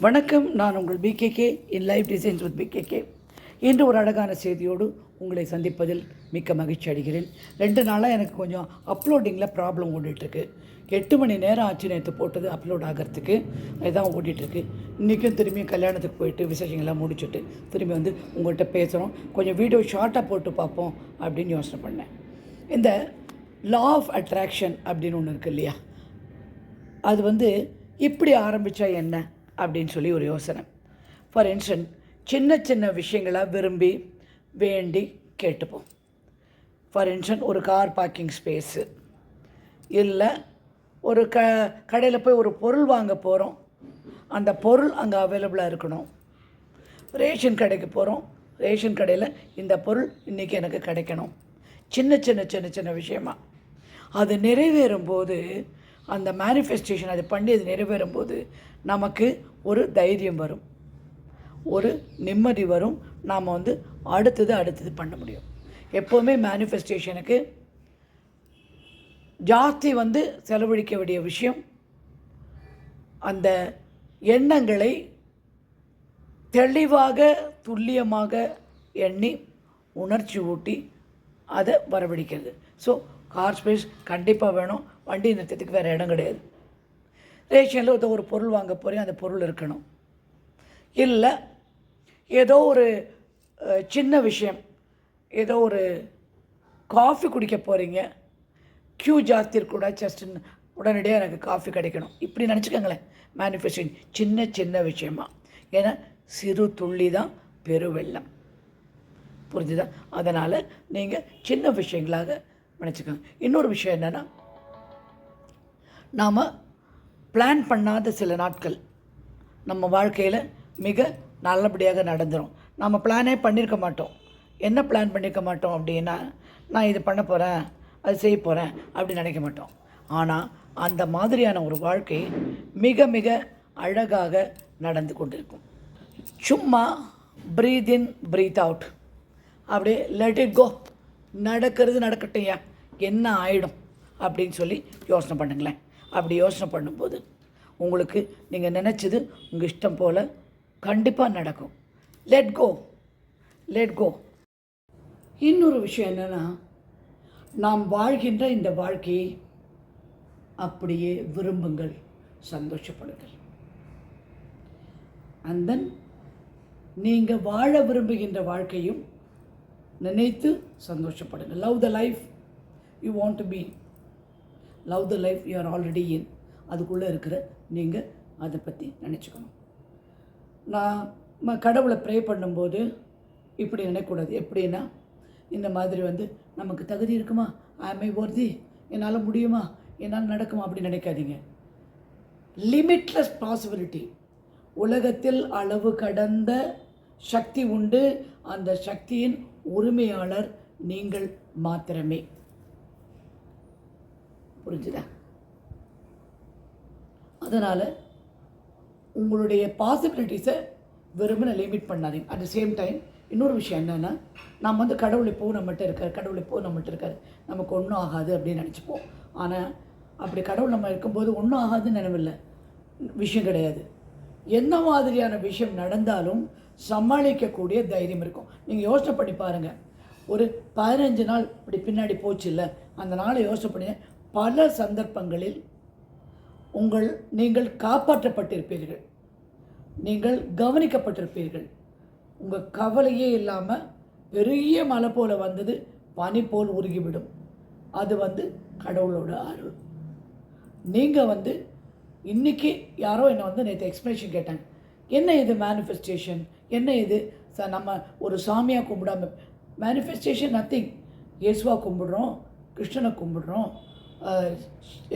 வணக்கம் நான் உங்கள் PKK in life designs with PKK இன்று ஒரு அழகான செய்தியோடு உங்களை சந்திப்பதில் மிக்க மகிழ்ச்சி அடைகிறேன். ரெண்டு நாளாக எனக்கு கொஞ்சம் அப்லோடிங்கில் ப்ராப்ளம் ஓடிட்டுருக்கு. எட்டு மணி நேரம் ஆச்சு நேற்று போட்டது அப்லோட் ஆகிறதுக்கு. அதுதான் ஓடிட்டுருக்கு. இன்றைக்கும் திரும்பியும் கல்யாணத்துக்கு போயிட்டு விசேஷங்கள்லாம் முடிச்சுட்டு திரும்பி வந்து உங்கள்கிட்ட பேசுகிறோம் கொஞ்சம் வீடியோ ஷார்ட்டாக போட்டு பார்ப்போம் அப்படின்னு யோசனை பண்ணேன். இந்த லா ஆஃப் அட்ராக்ஷன் அப்படின்னு ஒன்று இருக்குது இல்லையா? அது வந்து இப்படி ஆரம்பித்தா என்ன? அப்படின்னு சொல்லி ஒரு யோசனை. ஃபார் இன்ஸ்டன்ட் சின்ன சின்ன விஷயங்களை விரும்பி வேண்டி கேட்டுப்போம். ஃபார் இன்ஸ்டன்ட் ஒரு கார் பார்க்கிங் ஸ்பேஸு இல்லை ஒரு க கடையில் போய் ஒரு பொருள் வாங்க போகிறோம் அந்த பொருள் அங்கே அவைலபிளாக இருக்கணும். ரேஷன் கடைக்கு போகிறோம் ரேஷன் கடையில் இந்த பொருள் இன்றைக்கி எனக்கு கிடைக்கணும். சின்ன சின்ன சின்ன சின்ன விஷயமா. அது நிறைவேறும் போது அந்த மேனிஃபெஸ்டேஷன் அது பண்ணி அது நிறைவேறும் போது நமக்கு ஒரு தைரியம் வரும். ஒரு நிம்மதி வரும். நாம் வந்து அடுத்தது அடுத்தது பண்ண முடியும். எப்போவுமே மேனிஃபெஸ்டேஷனுக்கு ஜாஸ்தி வந்து செலவழிக்க வேண்டிய விஷயம். அந்த எண்ணங்களை தெளிவாக துல்லியமாக எண்ணி உணர்ச்சி ஊட்டி அதை வரவழைக்கிறது. ஸோ கார் ஸ்பேஸ் கண்டிப்பாக வேணும். வண்டி நிறுத்தத்துக்கு வேறு இடம் கிடையாது. ரேஷனில் ஏதோ ஒரு பொருள் வாங்க போகிறேன் அந்த பொருள் இருக்கணும். இல்லை ஏதோ ஒரு சின்ன விஷயம். ஏதோ ஒரு காஃபி குடிக்க போகிறீங்க க்யூ ஜாஸ்தி இருக்கக்கூட ஜஸ்ட் உடனடியாக எனக்கு காஃபி கிடைக்கணும். இப்படி நினச்சிக்கோங்களேன். மேனிஃபெஸ்டேஷன் சின்ன சின்ன விஷயமா. ஏன்னா சிறு துள்ளி தான் பெருவெள்ளம் புரிஞ்சுதா? அதனால் நீங்கள் சின்ன விஷயங்களாக நினச்சிக்கோங்க. இன்னொரு விஷயம் என்னென்னா நாம் பிளான் பண்ணாத சில நாட்கள் நம்ம வாழ்க்கையில் மிக நல்லபடியாக நடந்துடும் நம்ம பிளானே பண்ணியிருக்க மாட்டோம். என்ன பிளான் பண்ணியிருக்க மாட்டோம் அப்படின்னா நான் இது பண்ண போகிறேன் அது செய்ய போகிறேன் அப்படின்னு நினைக்க மாட்டோம். ஆனால் அந்த மாதிரியான ஒரு வாழ்க்கை மிக மிக அழகாக நடந்து கொண்டிருக்கும். சும்மா ப்ரீத் இன் ப்ரீத் அவுட் அப்படியே லெட் இட் கோ நடக்கிறது நடக்கட்டையா என்ன ஆகிடும் அப்படின்னு சொல்லி யோசனை பண்ணுங்களேன். அப்படி யோசனை பண்ணும்போது உங்களுக்கு நீங்கள் நினச்சது உங்கள் இஷ்டம் போல் கண்டிப்பாக நடக்கும். லெட் கோ லெட் கோ இன்னொரு விஷயம் என்னென்னா நாம் வாழ்கின்ற இந்த வாழ்க்கையை அப்படியே விரும்புங்கள் சந்தோஷப்படுங்கள். அண்ட் தென் நீங்கள் வாழ விரும்புகின்ற வாழ்க்கையும் நினைத்து சந்தோஷப்படுங்கள். Love the life you want to be love the life you are already in அதுக்குள்ளே இருக்கிற நீங்கள் அதை பற்றி நினச்சிக்கணும். நான் ம கடவுளை ப்ரே பண்ணும்போது இப்படி நினைக்கக்கூடாது. எப்படின்னா இந்த மாதிரி வந்து நமக்கு தகுதி இருக்குமா? ஐ ஒருதி என்னால் முடியுமா? என்னால் நடக்குமா? அப்படின்னு நினைக்காதீங்க. லிமிட்லெஸ் பாசிபிலிட்டி உலகத்தில் அளவு கடந்த சக்தி உண்டு. அந்த சக்தியின் உரிமையாளர் நீங்கள் மாத்திரமே. புரிஞ்சுதா? அதனால் உங்களுடைய பாசிபிலிட்டிஸை வெறுமனை லிமிட் பண்ணாதீங்க. அட் த சேம் டைம் இன்னொரு விஷயம் என்னென்னா நம்ம வந்து கடவுளை போ நம்மகிட்ட இருக்கார் கடவுளை போ நம்மகிட்ட இருக்கார். நமக்கு ஒன்றும் ஆகாது அப்படின்னு நினச்சிப்போம். ஆனால் அப்படி கடவுள் நம்ம இருக்கும்போது ஒன்றும் ஆகாதுன்னு நினைவில்லை. விஷயம் கிடையாது. என்ன மாதிரியான விஷயம் நடந்தாலும் சமாளிக்கக்கூடிய தைரியம் இருக்கும். நீங்கள் யோசனை பண்ணி பாருங்கள் ஒரு பதினஞ்சு நாள் இப்படி பின்னாடி போச்சு இல்லை அந்த நாளை யோசனை பண்ணி பல சந்தர்ப்பங்களில் உங்கள் நீங்கள் காப்பாற்றப்பட்டிருப்பீர்கள். நீங்கள் கவனிக்கப்பட்டிருப்பீர்கள். உங்கள் கவலையே இல்லாமல் பெரிய மலை போல் வந்தது பனி போல் உருகிவிடும். அது வந்து கடவுளோட அருள். நீங்கள் வந்து இன்றைக்கி யாரோ என்னை வந்து நேற்று எக்ஸ்ப்ளனேஷன் கேட்டாங்க. என்ன இது மேனிஃபெஸ்டேஷன் என்ன இது? ச நம்ம ஒரு சாமியாக கும்பிடாம மேனிஃபெஸ்டேஷன் நத்திங் இயேசுவா கும்பிடுறோம் கிருஷ்ணனை கும்பிடுறோம்.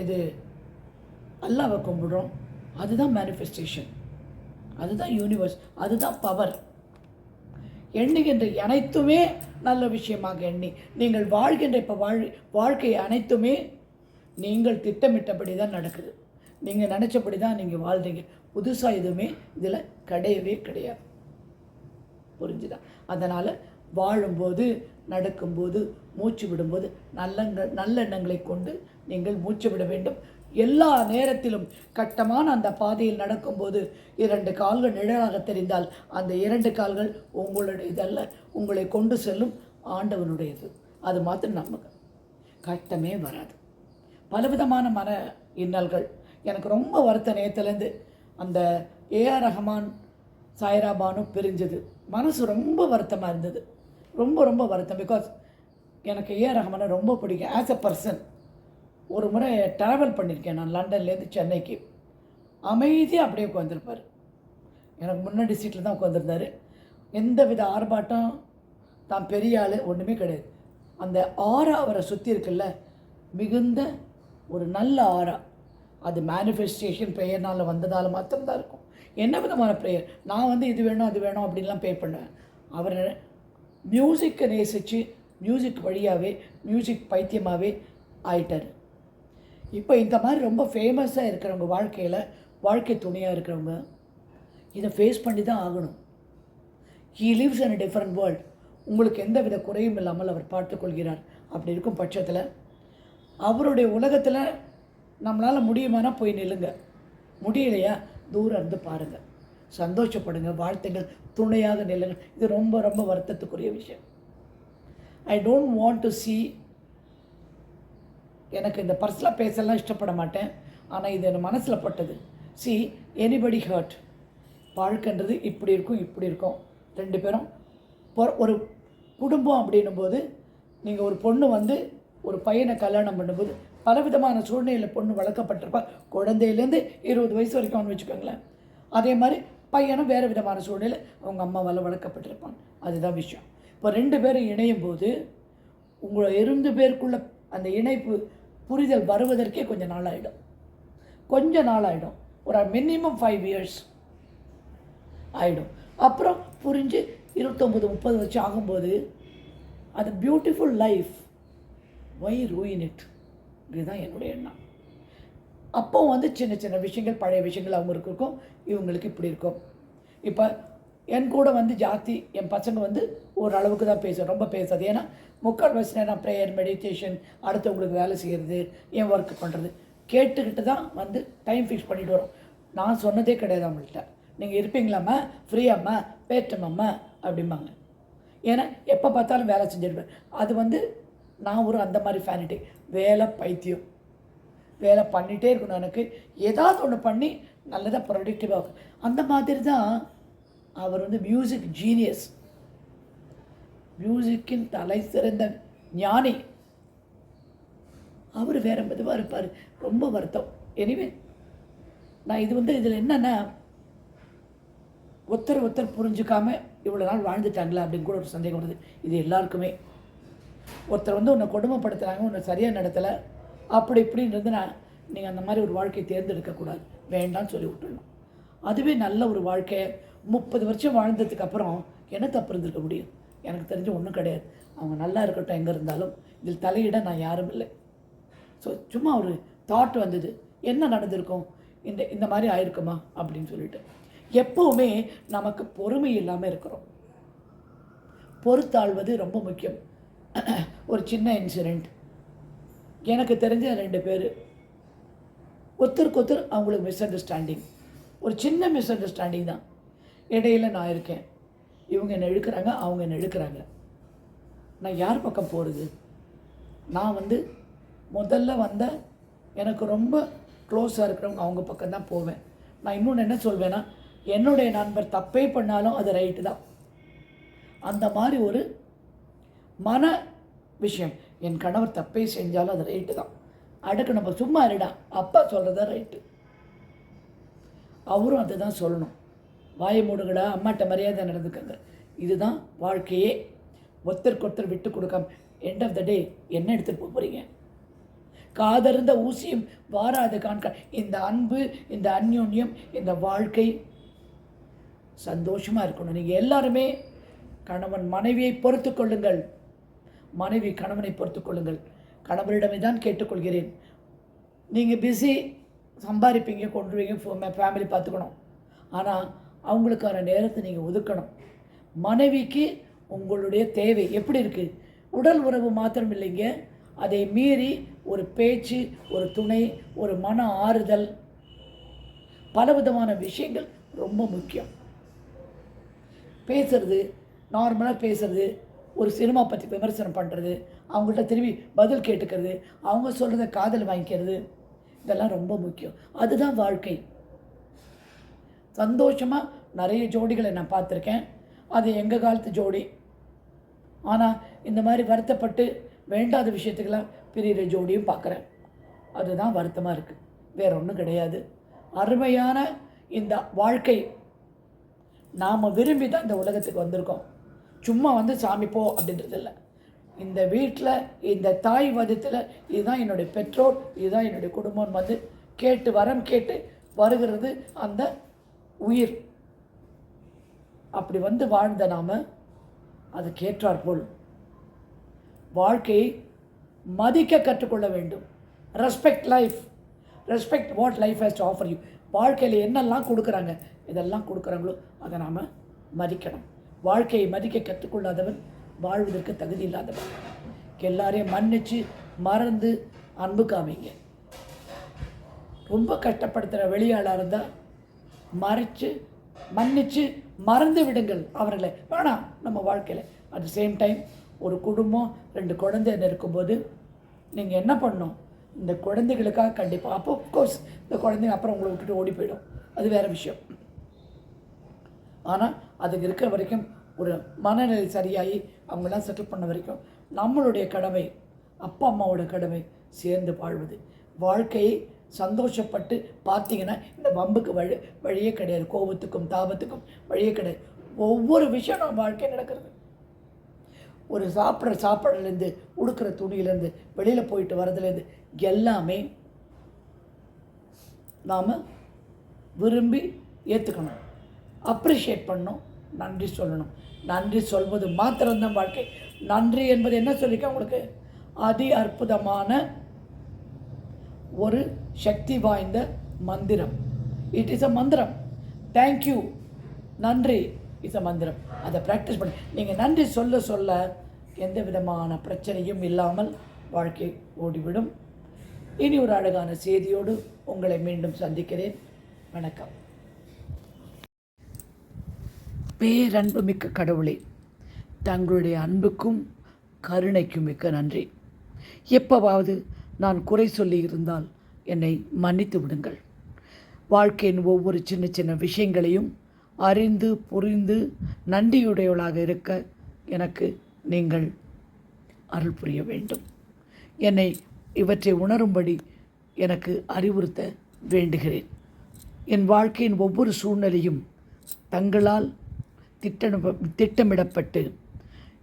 இது அல்லாவை கும்பிடுறோம். அதுதான் மேனிஃபெஸ்டேஷன் அதுதான் யூனிவர்ஸ் அதுதான் பவர் எண்ணுகின்ற அனைத்துமே நல்ல விஷயமாக எண்ணி நீங்கள் வாழ்கின்ற இப்போ வாழ் வாழ்க்கை அனைத்துமே நீங்கள் திட்டமிட்டபடி தான் நடக்குது. நீங்கள் நினச்சபடி தான் நீங்கள் வாழ்றீங்க. புதுசாக எதுவுமே இதில் கிடையவே கிடையாது. புரிஞ்சுதா? அதனால் வாழும்போது நடக்கும்போது மூச்சு விடும்போது நல்லங்கள் நல்லெண்ணங்களை கொண்டு நீங்கள் மூச்சு விட வேண்டும். எல்லா நேரத்திலும் கட்டமான அந்த பாதையில் நடக்கும்போது இரண்டு கால்கள் நிழலாக தெரிந்தால் அந்த இரண்டு கால்கள் உங்களுடையதல்ல. உங்களை கொண்டு செல்லும் ஆண்டவனுடையது. அது மாத்திரம் நமக்கு கஷ்டமே வராது. பலவிதமான மன இன்னல்கள். எனக்கு ரொம்ப வருத்த நேரத்துலேருந்து அந்த ஏஆர் ரஹமான் சாய்ராபானும் பிரிஞ்சது. மனசு ரொம்ப வருத்தமாக இருந்தது. ரொம்ப ரொம்ப வருத்தம். பிகாஸ் எனக்கு ஏஆர் ரஹ்மானை ரொம்ப பிடிக்கும். ஆஸ் அ பர்சன் ஒரு முறை ட்ராவல் பண்ணியிருக்கேன் நான் லண்டன்லேருந்து சென்னைக்கு. அமைதியாக அப்படியே உட்காந்துருப்பார் எனக்கு முன்னாடி சீட்டில் தான் உட்காந்துருந்தார் எந்த வித ஆர்ப்பாட்டம் தான் பெரிய ஆள் ஒன்றுமே கிடையாது. அந்த ஆரா அவரை சுற்றி இருக்குல்ல மிகுந்த ஒரு நல்ல ஆரா அது மேனிஃபெஸ்டேஷன் ப்ரேயர்னால் வந்ததால் மாத்திரம்தான் இருக்கும். என்ன விதமான ப்ரேயர் நான் வந்து இது வேணும் அது வேணும் அப்படின்லாம் பே பண்ணுவேன். அவர் மியூசிக்கை நேசித்து மியூசிக் வழியாகவே மியூசிக் பைத்தியமாகவே ஆயிட்டார். இப்போ இந்த மாதிரி ரொம்ப ஃபேமஸாக இருக்கிறவங்க வாழ்க்கையில் வாழ்க்கை துணையாக இருக்கிறவங்க இதை ஃபேஸ் பண்ணி தான் ஆகணும். He lives in different world உங்களுக்கு எந்த வித குறையும் இல்லாமல் அவர் பார்த்துக்கொள்கிறார் அப்படி இருக்கும் பட்சத்தில் அவருடைய உலகத்தில் நம்மளால் முடியுமானா போய் நில்லுங்க. முடியலையா? தூரம் இருந்து பாருங்கள் சந்தோஷப்படுங்க. வாழ்த்துங்கள் துணையாக நிலை இது ரொம்ப ரொம்ப வருத்தத்துக்குரிய விஷயம். I don't want to see எனக்கு இந்த பர்சனலாக பேசலாம் இஷ்டப்பட மாட்டேன். ஆனால் இது என் மனசில் பட்டது. சி எனிபடி ஹர்ட் வாழ்க்கைன்றது இப்படி இருக்கும் இப்படி இருக்கும். ரெண்டு பேரும் பொ- ஒரு குடும்பம் அப்படின்னும் போது நீங்கள் ஒரு பொண்ணு வந்து ஒரு பையனை கல்யாணம் பண்ணும்போது பலவிதமான சூழ்நிலையில் பொண்ணு வளர்க்கப்பட்டிருப்பா. குழந்தையிலேருந்து இருபது வயசு வரைக்கும் வச்சுக்கோங்களேன். அதே மாதிரி பையனும் வேறு விதமான சூழ்நிலை அவங்க அம்மாவால் வளர்க்கப்பட்டிருப்பான் அதுதான் விஷயம். இப்போ ரெண்டு பேரும் இணையும் போது உங்களை இரண்டு பேருக்குள்ள அந்த இணைப்பு புரிதல் வருவதற்கே கொஞ்சம் நாள் ஆகிடும் கொஞ்ச நாள் ஆகிடும் ஒரு மினிமம் ஃபைவ் இயர்ஸ் ஆகிடும் அப்புறம் புரிஞ்சு இருபத்தொம்பது முப்பது வருஷம் ஆகும்போது அது beautiful life why ruin it இதுதான் என்னுடைய எண்ணம். அப்போ வந்து சின்ன சின்ன விஷயங்கள் பழைய விஷயங்கள் அவங்களுக்கு இருக்கும் இவங்களுக்கு இப்படி இருக்கும். இப்போ என் கூட வந்து ஜாஸ்தி என் பசங்க வந்து ஓரளவுக்கு தான் பேசும் ரொம்ப பேசாது. ஏன்னா முக்கால் வயசு நான் ப்ரேயர் மெடிடேஷன் அடுத்தவங்களுக்கு வேலை செய்கிறது என் ஒர்க் பண்ணுறது கேட்டுக்கிட்டு தான் வந்து டைம் ஃபிக்ஸ் பண்ணிட்டு வரோம். நான் சொன்னதே கிடையாது அவங்கள்ட்ட. நீங்கள் இருப்பீங்களாம்மா? ஃப்ரீயாம்மா பேட்டமாம்மா அப்படிம்பாங்க. ஏன்னா எப்போ பார்த்தாலும் வேலை செஞ்சிருப்பேன். அது வந்து நான் ஒரு அந்த மாதிரி ஃபேனிட்டி வேலை பைத்தியம். வேலை பண்ணிகிட்டே இருக்கணும் எனக்கு. ஏதாவது ஒன்று பண்ணி நல்லதாக ப்ரொடக்டிவாக அந்த மாதிரி தான் அவர் வந்து மியூசிக் ஜீனியஸ் மியூசிக்கின் தலை சிறந்த ஞானி. அவர் வேற மெதுவாக இருப்பார். ரொம்ப வருத்தம். எனிவே நான் இது வந்து இதில் என்னென்னா ஒருத்தர் ஒருத்தர் புரிஞ்சுக்காம இவ்வளோ நாள் வாழ்ந்துட்டாங்களா அப்படின்னு கூட ஒரு சந்தேகம் வருது. இது எல்லாருக்குமே. ஒருத்தர் வந்து உன்னை கொடுமைப்படுத்துகிறாங்க உன்னை சரியாக நடத்தலை. அப்படி இப்படின்னு இருந்துனா நீங்கள் அந்த மாதிரி ஒரு வாழ்க்கையை தேர்ந்தெடுக்கக்கூடாது. வேண்டாம்னு சொல்லி விட்டுடணும் அதுவே நல்ல ஒரு வாழ்க்கை. முப்பது வருஷம் வாழ்ந்ததுக்கு அப்புறம் என்ன தப்பு இருந்திருக்க முடியும்? எனக்கு தெரிஞ்சு ஒன்றும் கிடையாது. அவங்க நல்லா இருக்கட்டும் எங்கே இருந்தாலும். இதில் தலையிட நான் யாரும் இல்லை. ஸோ சும்மா ஒரு தாட் வந்தது. என்ன நடந்திருக்கும்? இந்த இந்த மாதிரி ஆயிருக்குமா? அப்படின்னு சொல்லிட்டு. எப்போவுமே நமக்கு பொறுமை இல்லாமல் இருக்கிறோம். பொறுத்தாழ்வது ரொம்ப முக்கியம். ஒரு சின்ன இன்சிடெண்ட் எனக்கு தெரிஞ்ச ரெண்டு பேர். ஒருத்தருக்கு ஒருத்தர் அவங்களுக்கு மிஸ் அண்டர்ஸ்டாண்டிங் ஒரு சின்ன மிஸ் அண்டர்ஸ்டாண்டிங் தான். இடையில நான் இருக்கேன். இவங்க என்னை இழுக்கிறாங்க அவங்க என்னை இழுக்கிறாங்க. நான் யார் பக்கம் போகிறது நான் வந்து முதல்ல வந்த எனக்கு ரொம்ப க்ளோஸாக இருக்கிறவங்க அவங்க பக்கம் தான் போவேன். நான் இன்னொன்று என்ன சொல்வேன்னா என்னுடைய நண்பர் தப்பே பண்ணாலும் அது ரைட்டு தான். அந்த மாதிரி ஒரு மன விஷயம். என் கணவர் தப்பே செஞ்சாலும் அது ரைட்டு தான். அடுக்கு நம்ம சும்மா இருடா அப்பா சொல்கிறதா ரைட்டு அவரும் அதை தான் சொல்லணும். வாயை மூடுகளா அம்மாட்ட மரியாதை நடந்துக்கங்க. இதுதான் வாழ்க்கையே. ஒருத்தருக்கு ஒருத்தர் விட்டு கொடுக்காம எண்ட் ஆஃப் த டே என்ன எடுத்துகிட்டு போக போகிறீங்க காதறிந்த ஊசியும் வாராது காண்க இந்த அன்பு இந்த அந்யோன்யம் இந்த வாழ்க்கை. சந்தோஷமாக இருக்கணும். நீங்கள் எல்லாருமே கணவன் மனைவியை பொறுத்து கொள்ளுங்கள். மனைவி கணவனை பொறுத்து கொள்ளுங்கள் கணவரிடமே தான் கேட்டுக்கொள்கிறேன். நீங்கள் பிஸி சம்பாதிப்பீங்க கொண்டுருவீங்க ஃபேமிலி பார்த்துக்கணும். ஆனால் அவங்களுக்கான நேரத்தை நீங்கள் ஒதுக்கணும். மனைவிக்கு உங்களுடைய தேவை எப்படி இருக்குது உடல் உறவு மாத்திரம் இல்லைங்க. அதை மீறி ஒரு பேச்சு ஒரு துணை ஒரு மன ஆறுதல் பலவிதமான விஷயங்கள் ரொம்ப முக்கியம். பேசுறது நார்மலாக பேசுறது ஒரு சினிமா பற்றி விமர்சனம் பண்ணுறது அவங்கள்ட்ட திரும்பி பதில் கேட்டுக்கிறது அவங்க சொல்கிறத காதல் வாங்கிக்கிறது இதெல்லாம் ரொம்ப முக்கியம். அதுதான் வாழ்க்கை. சந்தோஷமாக நிறைய ஜோடிகளை நான் பார்த்துருக்கேன். அது எங்கள் காலத்து ஜோடி. ஆனால் இந்த மாதிரி வருத்தப்பட்டு வேண்டாத விஷயத்துக்கெல்லாம் பிரிகிற ஜோடியும் பார்க்குறேன். அதுதான் வருத்தமாக இருக்குது வேற ஒன்றும் கிடையாது. அருமையான இந்த வாழ்க்கை. நாம் விரும்பி தான் இந்த உலகத்துக்கு வந்திருக்கோம். சும்மா வந்து சாமி போ அப்படின்றது இல்லை. இந்த வீட்டில் இந்த தாய் வதத்தில் இதுதான் என்னுடைய பெற்றோர் இதுதான் என்னுடைய குடும்பம் வந்து கேட்டு வரம் கேட்டு வருகிறது அந்த உயிர். அப்படி வந்து வாழ்ந்த நாம் அதுக்கேற்றாற் போல் வாழ்க்கையை மதிக்க கற்றுக்கொள்ள வேண்டும். Respect life respect what life has to offer you வாழ்க்கையில் என்னெல்லாம் கொடுக்குறாங்க இதெல்லாம் கொடுக்குறாங்களோ அதை நாம் மதிக்கணும். வாழ்க்கையை மதிக்க கற்றுக்கொள்ளாதவன் வாழ்வதற்கு தகுதி இல்லாதவன். எல்லாரையும் மன்னிச்சு மறந்து அன்பு காமிங்க. ரொம்ப கஷ்டப்படுத்துகிற வெளியாளாக இருந்தால் மறைச்சு மன்னிச்சு மறந்து விடுங்கள் அவர்களை. வேணாம் நம்ம வாழ்க்கையில். அட் த சேம் டைம் ஒரு குடும்பம் ரெண்டு குழந்தைன்னு இருக்கும்போது நீங்கள் என்ன பண்ணணும்? இந்த குழந்தைகளுக்காக கண்டிப்பாக அப்போ கோர்ஸ் இந்த குழந்தைங்க அப்புறம் உங்களை விட்டுட்டு ஓடி போயிடும். அது வேறு விஷயம். ஆனால் அதுக்கு இருக்கிற வரைக்கும் ஒரு மனநிலை சரியாகி அவங்களாம் செட்டில் பண்ண வரைக்கும் நம்மளுடைய கடமை அப்பா அம்மாவோட கடமை சேர்ந்து வாழ்வது. வாழ்க்கையை சந்தோஷப்பட்டு பார்த்தீங்கன்னா இந்த வம்புக்கு வழி வழியே கிடையாது. கோபத்துக்கும் தாபத்துக்கும் வழியே கிடையாது. ஒவ்வொரு விஷயம் நம்ம வாழ்க்கை நடக்கிறது. ஒரு சாப்பிட்ற சாப்பாடுலேருந்து உடுக்கிற துணியிலேருந்து வெளியில் போயிட்டு வரதுலேருந்து எல்லாமே நாம் விரும்பி ஏற்றுக்கணும் அப்ரிஷியேட் பண்ணணும் நன்றி சொல்லணும். நன்றி சொல்வது மாத்திரம்தான் வாழ்க்கை. நன்றி என்பது என்ன சொல்லிக்க உங்களுக்கு? அதி அற்புதமான ஒரு சக்தி வாய்ந்த மந்திரம். இட் இஸ் அ மந்திரம். தேங்க்யூ நன்றி. இஸ் அ மந்திரம். அதை ப்ராக்டிஸ் பண்ணி. நீங்கள் நன்றி சொல்ல சொல்ல எந்த விதமான பிரச்சனையும் இல்லாமல் வாழ்க்கை ஓடிவிடும். இனி ஒரு அழகான செய்தியோடு உங்களை மீண்டும் சந்திக்கிறேன். வணக்கம். பேரன்பு மிக்க கடவுளே தங்களுடைய அன்புக்கும் கருணைக்கும் மிக்க நன்றி. எப்போவாவது நான் குறை சொல்லி இருந்தால் என்னை மன்னித்து விடுங்கள். வாழ்க்கையின் ஒவ்வொரு சின்ன சின்ன விஷயங்களையும் அறிந்து புரிந்து நன்றியுடையவளாக இருக்க எனக்கு நீங்கள் அருள் புரிய வேண்டும். என்னை இவற்றை உணரும்படி எனக்கு அறிவுறுத்த வேண்டுகிறேன். என் வாழ்க்கையின் ஒவ்வொரு சூழ்நிலையும் தங்களால் திட்டமிட திட்டமிடப்பட்டு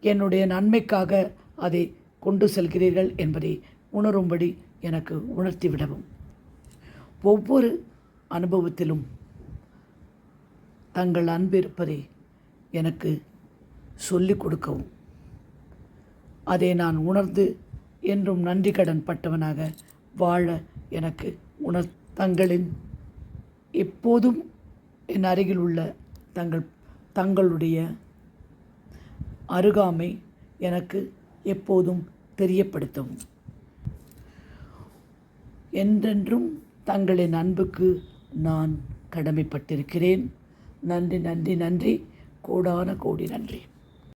என்னுடைய நன்மைக்காக அதை கொண்டு செல்கிறீர்கள் என்பதை உணரும்படி எனக்கு உணர்த்திவிடவும். ஒவ்வொரு அனுபவத்திலும் தங்கள் அன்பு இருப்பதை எனக்கு சொல்லிக் கொடுக்கவும். அதை நான் உணர்ந்து என்றும் நன்றி கடன் பட்டவனாக வாழ எனக்கு உணர் தங்களின் எப்போதும் என் அருகில் உள்ள தங்கள் தங்களுடைய அருகாமை எனக்கு எப்போதும் தெரியப்படுத்தவும் என்றென்றும் தங்களின் அன்புக்கு நான் கடமைப்பட்டிருக்கிறேன். நன்றி நன்றி நன்றி. கோடான கோடி நன்றி.